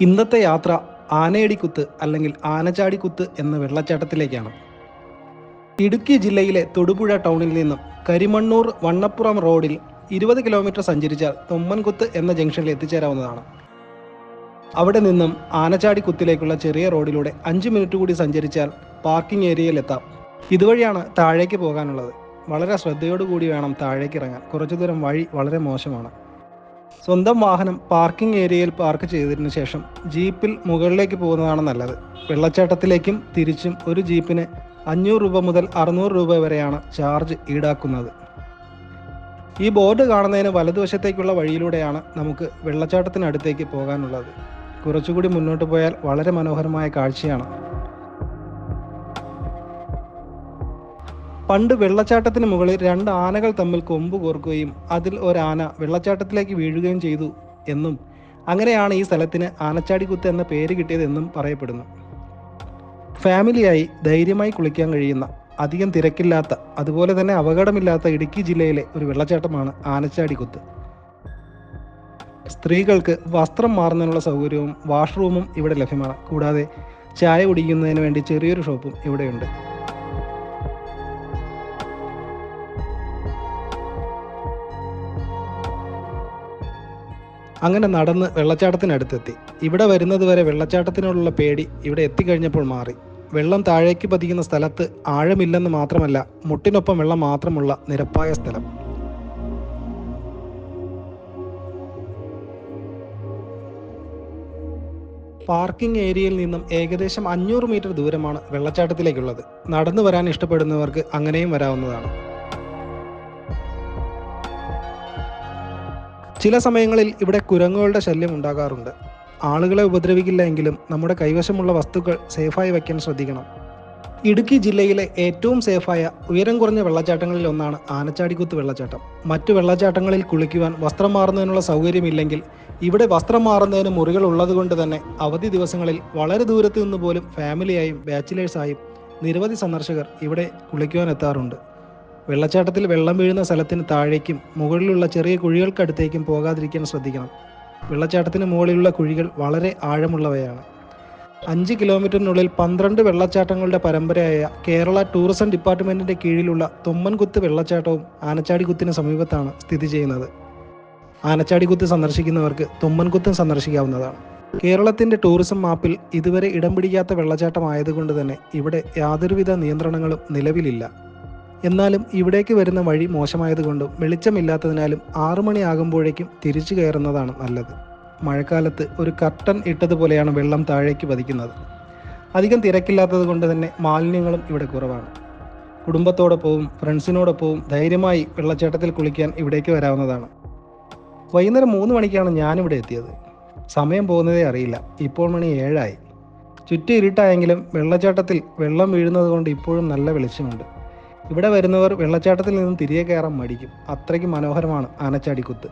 ഇന്നത്തെ യാത്ര ആനയടിക്കുത്ത് അല്ലെങ്കിൽ ആനച്ചാടിക്കുത്ത് എന്ന വെള്ളച്ചാട്ടത്തിലേക്കാണ്. ഇടുക്കി ജില്ലയിലെ തൊടുപുഴ ടൗണിൽ നിന്നും കരിമണ്ണൂർ വണ്ണപ്പുറം റോഡിൽ ഇരുപത് കിലോമീറ്റർ സഞ്ചരിച്ചാൽ തൊമ്മൻകുത്ത് എന്ന ജംഗ്ഷനിൽ എത്തിച്ചേരാവുന്നതാണ്. അവിടെ നിന്നും ആനച്ചാടിക്കുത്തിലേക്കുള്ള ചെറിയ റോഡിലൂടെ അഞ്ച് മിനിറ്റ് കൂടി സഞ്ചരിച്ചാൽ പാർക്കിംഗ് ഏരിയയിൽ എത്താം ഇതുവഴിയാണ് താഴേക്ക് പോകാനുള്ളത്. വളരെ ശ്രദ്ധയോടുകൂടി വേണം താഴേക്ക് ഇറങ്ങാൻ കുറച്ചു ദൂരം വഴി വളരെ മോശമാണ്. സ്വന്തം വാഹനം പാർക്കിംഗ് ഏരിയയിൽ പാർക്ക് ചെയ്തതിനു ശേഷം ജീപ്പിൽ മുകളിലേക്ക് പോകുന്നതാണ് നല്ലത്. വെള്ളച്ചാട്ടത്തിലേക്കും തിരിച്ചും ഒരു ജീപ്പിന് അഞ്ഞൂറ് രൂപ മുതൽ അറുന്നൂറ് രൂപ വരെയാണ് ചാർജ് ഈടാക്കുന്നത്. ഈ ബോർഡ് കാണുന്നതിന് വലതുവശത്തേക്കുള്ള വഴിയിലൂടെയാണ് നമുക്ക് വെള്ളച്ചാട്ടത്തിനടുത്തേക്ക് പോകാനുള്ളത്. കുറച്ചുകൂടി മുന്നോട്ട് പോയാൽ വളരെ മനോഹരമായ കാഴ്ചയാണ്. പണ്ട് വെള്ളച്ചാട്ടത്തിന് മുകളിൽ രണ്ട് ആനകൾ തമ്മിൽ കൊമ്പ് കോർക്കുകയും അതിൽ ഒരാന വെള്ളച്ചാട്ടത്തിലേക്ക് വീഴുകയും ചെയ്തു എന്നും അങ്ങനെയാണ് ഈ സ്ഥലത്തിന് ആനച്ചാടിക്കുത്ത് എന്ന പേര് കിട്ടിയതെന്നും പറയപ്പെടുന്നു. ഫാമിലിയായി ധൈര്യമായി കുളിക്കാൻ കഴിയുന്ന അധികം തിരക്കില്ലാത്ത അതുപോലെ തന്നെ അപകടമില്ലാത്ത ഇടുക്കി ജില്ലയിലെ ഒരു വെള്ളച്ചാട്ടമാണ് ആനച്ചാടിക്കുത്ത്. സ്ത്രീകൾക്ക് വസ്ത്രം മാറുന്നതിനുള്ള സൗകര്യവും വാഷ്റൂമും ഇവിടെ ലഭ്യമാണ്. കൂടാതെ ചായ കുടിക്കുന്നതിന് വേണ്ടി ചെറിയൊരു ഷോപ്പും ഇവിടെയുണ്ട്. അങ്ങനെ നടന്ന് വെള്ളച്ചാട്ടത്തിനടുത്തെത്തി. ഇവിടെ വരുന്നത് വരെ വെള്ളച്ചാട്ടത്തിനോടുള്ള പേടി ഇവിടെ എത്തിക്കഴിഞ്ഞപ്പോൾ മാറി. വെള്ളം താഴേക്ക് പതിക്കുന്ന സ്ഥലത്ത് ആഴമില്ലെന്ന് മാത്രമല്ല മുട്ടിനൊപ്പം വെള്ളം മാത്രമുള്ള നിരപ്പായ സ്ഥലം. പാർക്കിംഗ് ഏരിയയിൽ നിന്നും ഏകദേശം അഞ്ഞൂറ് മീറ്റർ ദൂരമാണ് വെള്ളച്ചാട്ടത്തിലേക്കുള്ളത്. നടന്നു വരാൻ ഇഷ്ടപ്പെടുന്നവർക്ക് അങ്ങനെയും വരാവുന്നതാണ്. ചില സമയങ്ങളിൽ ഇവിടെ കുരങ്ങുകളുടെ ശല്യം ഉണ്ടാകാറുണ്ട്. ആളുകളെ ഉപദ്രവിക്കില്ല എങ്കിലും നമ്മുടെ കൈവശമുള്ള വസ്തുക്കൾ സേഫായി വയ്ക്കാൻ ശ്രദ്ധിക്കണം. ഇടുക്കി ജില്ലയിലെ ഏറ്റവും സേഫായ ഉയരം കുറഞ്ഞ വെള്ളച്ചാട്ടങ്ങളിൽ ഒന്നാണ് ആനച്ചാടിക്കുത്ത് വെള്ളച്ചാട്ടം. മറ്റു വെള്ളച്ചാട്ടങ്ങളിൽ കുളിക്കുവാൻ വസ്ത്രം മാറുന്നതിനുള്ള സൗകര്യമില്ലെങ്കിൽ ഇവിടെ വസ്ത്രം മാറുന്നതിന് മുറികൾ ഉള്ളതുകൊണ്ട് തന്നെ അവധി ദിവസങ്ങളിൽ വളരെ ദൂരത്തു നിന്ന് പോലും ഫാമിലിയായും ബാച്ചിലേഴ്സായും നിരവധി സന്ദർശകർ ഇവിടെ കുളിക്കുവാൻ എത്താറുണ്ട്. വെള്ളച്ചാട്ടത്തിൽ വെള്ളം വീഴുന്ന സ്ഥലത്തിന് താഴേക്കും മുകളിലുള്ള ചെറിയ കുഴികൾക്കടുത്തേക്കും പോകാതിരിക്കാൻ ശ്രദ്ധിക്കണം. വെള്ളച്ചാട്ടത്തിന് മുകളിലുള്ള കുഴികൾ വളരെ ആഴമുള്ളവയാണ്. അഞ്ച് കിലോമീറ്ററിനുള്ളിൽ പന്ത്രണ്ട് വെള്ളച്ചാട്ടങ്ങളുടെ പരമ്പരയായ കേരള ടൂറിസം ഡിപ്പാർട്ട്മെന്റിന്റെ കീഴിലുള്ള തൊമ്മൻകുത്ത് വെള്ളച്ചാട്ടവും ആനച്ചാടിക്കുത്തിന് സമീപത്താണ് സ്ഥിതി ചെയ്യുന്നത്. ആനച്ചാടിക്കുത്ത് സന്ദർശിക്കുന്നവർക്ക് തൊമ്മൻകുത്തും സന്ദർശിക്കാവുന്നതാണ്. കേരളത്തിന്റെ ടൂറിസം മാപ്പിൽ ഇതുവരെ ഇടം പിടിക്കാത്ത വെള്ളച്ചാട്ടം ആയതുകൊണ്ട് തന്നെ ഇവിടെ യാതൊരുവിധ നിയന്ത്രണങ്ങളും നിലവിലില്ല. എന്നാലും ഇവിടേക്ക് വരുന്ന വഴി മോശമായതുകൊണ്ടും വെളിച്ചമില്ലാത്തതിനാലും ആറു മണിയാകുമ്പോഴേക്കും തിരിച്ചു കയറുന്നതാണ് നല്ലത്. മഴക്കാലത്ത് ഒരു കർട്ടൻ ഇട്ടതുപോലെയാണ് വെള്ളം താഴേക്ക് പതിക്കുന്നത്. അധികം തിരക്കില്ലാത്തത് കൊണ്ട് തന്നെ മാലിന്യങ്ങളും ഇവിടെ കുറവാണ്. കുടുംബത്തോടൊപ്പവും ഫ്രണ്ട്സിനോടൊപ്പവും ധൈര്യമായി വെള്ളച്ചാട്ടത്തിൽ കുളിക്കാൻ ഇവിടേക്ക് വരാവുന്നതാണ്. വൈകുന്നേരം മൂന്ന് മണിക്കാണ് ഞാനിവിടെ എത്തിയത്. സമയം പോകുന്നതേ അറിയില്ല. ഇപ്പോൾ മണി ഏഴായി. ചുറ്റും ഇരുട്ടായെങ്കിലും വെള്ളച്ചാട്ടത്തിൽ വെള്ളം വീഴുന്നത് കൊണ്ട് ഇപ്പോഴും നല്ല വെളിച്ചമുണ്ട്. ഇവിടെ വരുന്നവർ വെള്ളച്ചാട്ടത്തിൽ നിന്നും തിരികെ കയറാൻ മടിക്കും. അത്രയ്ക്ക് മനോഹരമാണ് ആനച്ചാടിക്കുത്ത്.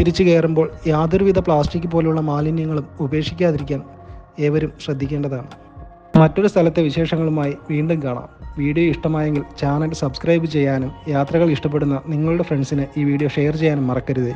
തിരിച്ചു കയറുമ്പോൾ യാതൊരുവിധ പ്ലാസ്റ്റിക് പോലുള്ള മാലിന്യങ്ങളും ഉപേക്ഷിക്കാതിരിക്കാൻ ഏവരും ശ്രദ്ധിക്കേണ്ടതാണ്. മറ്റൊരു സ്ഥലത്തെ വിശേഷങ്ങളുമായി വീണ്ടും കാണാം. വീഡിയോ ഇഷ്ടമായെങ്കിൽ ചാനൽ സബ്സ്ക്രൈബ് ചെയ്യാനും യാത്രകൾ ഇഷ്ടപ്പെടുന്ന നിങ്ങളുടെ ഫ്രണ്ട്സിന് ഈ വീഡിയോ ഷെയർ ചെയ്യാനും മറക്കരുതേ.